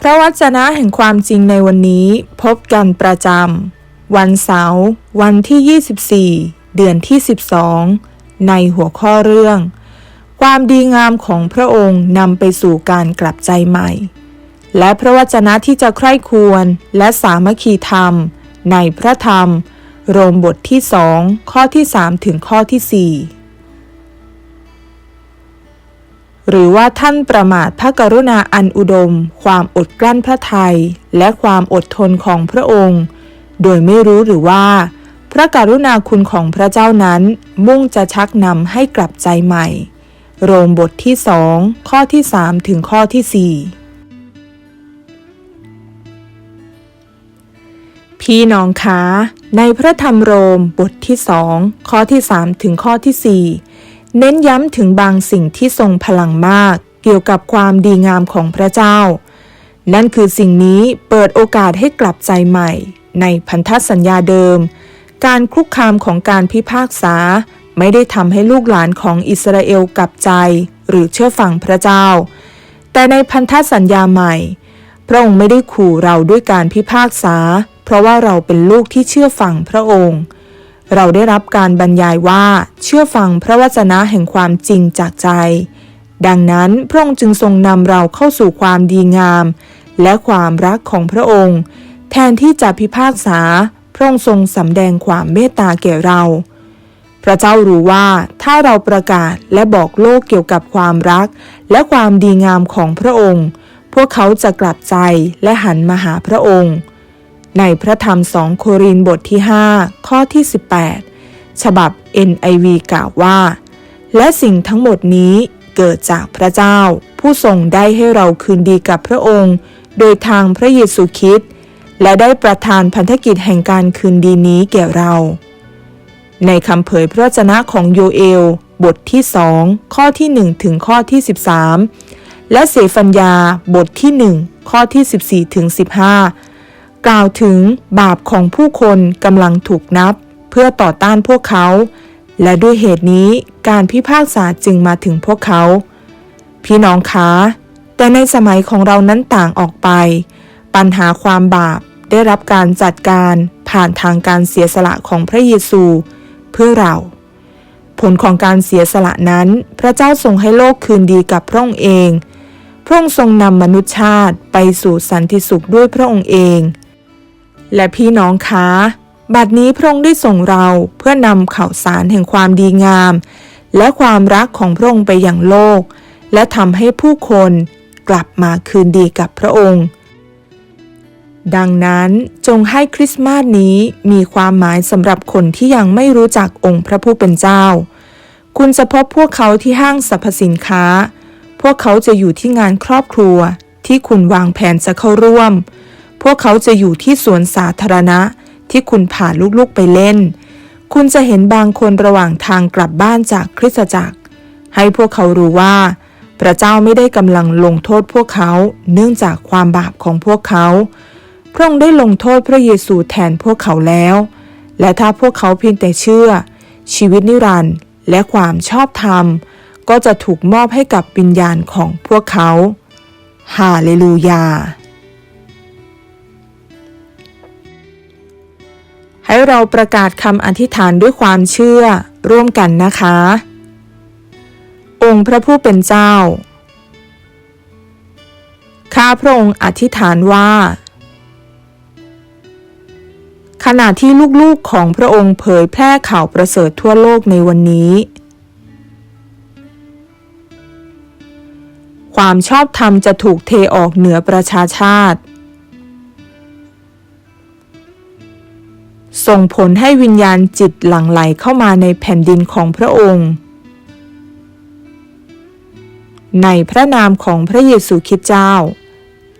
พระวจนะแห่งความจริงในวันนี้พบกันประจำ วันเสาร์วันที่ 24 เดือนที่ 12 ในหัวข้อเรื่อง ความดีงามของพระองค์นำไปสู่การกลับใจใหม่ และพระวจนะที่จะใคร่ควรและสามัคคีธรรม ในพระธรรม โรมบทที่สองข้อที่ 3 ถึงข้อที่ 4 หรือว่าท่านประมาทพระกรุณาอันอุดม ความอดกลั้นพระทัยและความอดทนของพระองค์ โดยไม่รู้หรือว่า พระกรุณาคุณของพระเจ้านั้นมุ่งจะชักนำให้กลับใจใหม่ โรมบทที่สองข้อที่3ถึงข้อที่4พี่น้องคะในพระธรรมโรมบทที่สองข้อที่3ถึงข้อที่4 เน้นย้ำถึงบางสิ่งที่ทรงพลังมาก เกี่ยวกับความดีงามของพระเจ้า นั่นคือสิ่งนี้เปิดโอกาสให้กลับใจใหม่ ในพันธสัญญาเดิม การคุกคามของการพิพากษา ไม่ได้ทำให้ลูกหลานของอิสราเอลกลับใจ หรือเชื่อฟังพระเจ้า แต่ในพันธสัญญาใหม่ พระองค์ไม่ได้ขู่เราด้วยการพิพากษา เพราะว่าเราเป็นลูกที่เชื่อฟังพระองค์ เราได้รับการบรรยายว่าเชื่อฟังพระวจนะแห่งความจริงจากใจ ดังนั้นพระองค์จึงทรงนำเราเข้าสู่ความดีงาม และความรักของพระองค์ แทนที่จะพิพากษา พระองค์ทรงสำแดงความเมตตาแก่เรา พระเจ้ารู้ว่าถ้าเราประกาศและบอกโลกเกี่ยวกับความรัก และความดีงามของพระองค์ พวกเขาจะกลับใจและหันมาหาพระองค์ ในพระธรรมสองโครินธ์บทที่ 5 ข้อที่ 18 ฉบับ NIV กล่าวว่า และสิ่งทั้งหมดนี้เกิดจากพระเจ้า ผู้ทรงได้ให้เราคืนดีกับพระองค์ โดยทางพระเยซูคริสต์และได้ประทานพันธกิจแห่งการคืนดีนี้แก่เรา ในคำเผยพระวจนะของโยเอล บทที่สองข้อที่1ถึงข้อที่ 13 และเสฟัญญาบทที่ 1 ข้อที่ 14ถึง15 กล่าวถึงบาปของผู้คนกำลังถูกนับ เพื่อต่อต้านพวกเขา และด้วยเหตุนี้การพิพากษาจึงมาถึงพวกเขา พี่น้องคะแต่ในสมัยของเรานั้นต่างออกไป ปัญหาความบาปได้รับการจัดการผ่านทางการเสียสละของพระเยซู เพื่อเรา ผลของการเสียสละนั้น พระเจ้าทรงให้โลกคืนดีกับพระองค์เอง พระองค์ทรงนำมนุษยชาติไปสู่สันติสุขด้วยพระองค์เอง และพี่น้องคะบัดนี้พระองค์ได้ส่งเราเพื่อนำข่าวสารแห่งความดีงาม และความรักของพระองค์ไปอย่างโลก และทำให้ผู้คนกลับมาคืนดีกับพระองค์ ดังนั้นจงให้คริสต์มาสนี้มีความหมายสำหรับคนที่ยังไม่รู้จักองค์พระผู้เป็นเจ้า คุณจะพบพวกเขาที่ห้างสรรพสินค้า พวกเขาจะอยู่ที่งานครอบครัวที่คุณวางแผนจะเข้าร่วม พวกเขาจะอยู่ที่สวนสาธารณะที่คุณพาลูกๆไปเล่น คุณจะเห็นบางคนระหว่างทางกลับบ้านจากคริสตจักร ให้พวกเขารู้ว่า พระเจ้าไม่ได้กำลังลงโทษพวกเขาเนื่องจากความบาปของพวกเขา พระองค์ได้ลงโทษพระเยซูแทนพวกเขาแล้ว และถ้าพวกเขาเพียงแต่เชื่อ ชีวิตนิรันดร์และความชอบธรรม ก็จะถูกมอบให้กับวิญญาณของพวกเขา ฮาเลลูยา ให้เราประกาศคำอธิษฐานด้วยความเชื่อร่วมกันนะคะ องค์พระผู้เป็นเจ้า ข้าพระองค์อธิษฐานว่า ขณะที่ลูกๆของพระองค์เผยแพร่ข่าวประเสริฐทั่วโลกในวันนี้ ความชอบธรรมจะถูกเทออกเหนือประชาชาติ ส่งผลให้วิญญาณจิตหลั่งไหลเข้ามาในแผ่นดินของพระองค์ ในพระนามของพระเยซูคริสต์เจ้า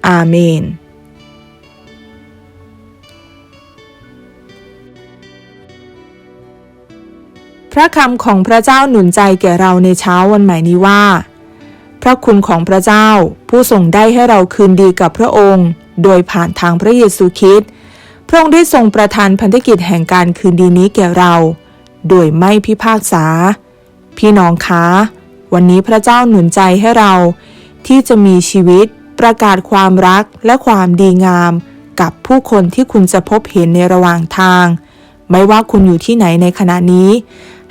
อาเมนพระคำของพระเจ้าหนุนใจแก่เราในเช้าวันใหม่นี้ว่า พระคุณของพระเจ้าผู้ทรงได้ให้เราคืนดีกับพระองค์ โดยผ่านทางพระเยซูคริสต์ พระองค์ได้ทรงประทานพันธกิจแห่งการคืนดีนี้แก่เรา โดยไม่พิพากษา พี่น้องคะ วันนี้พระเจ้าหนุนใจให้เรา ที่จะมีชีวิต ประกาศความรักและความดีงาม กับผู้คนที่คุณจะพบเห็นในระหว่างทาง ไม่ว่าคุณอยู่ที่ไหนในขณะนี้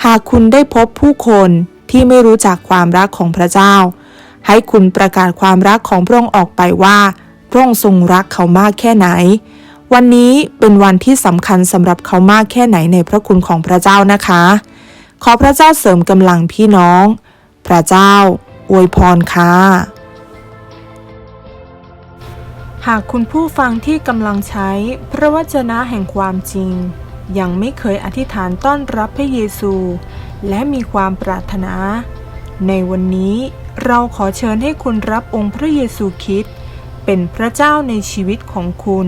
หากคุณได้พบผู้คนที่ไม่รู้จักความรักของพระเจ้า ให้คุณประกาศความรักของพระองค์ออกไปว่าพระองค์ทรงรักเขามากแค่ไหน วันนี้เป็นวันที่สำคัญสำหรับเขามากแค่ไหนในพระคุณของพระเจ้านะคะ ขอพระเจ้าเสริมกำลังพี่น้อง พระเจ้าอวยพรค่ะ หากคุณผู้ฟังที่กำลังใช้ พระวจนะแห่งความจริง ยังไม่เคยอธิษฐานต้อนรับพระเยซู และมีความปรารถนา ในวันนี้เราขอเชิญให้คุณรับองค์พระเยซูคริสต์เป็นพระเจ้าในชีวิตของคุณ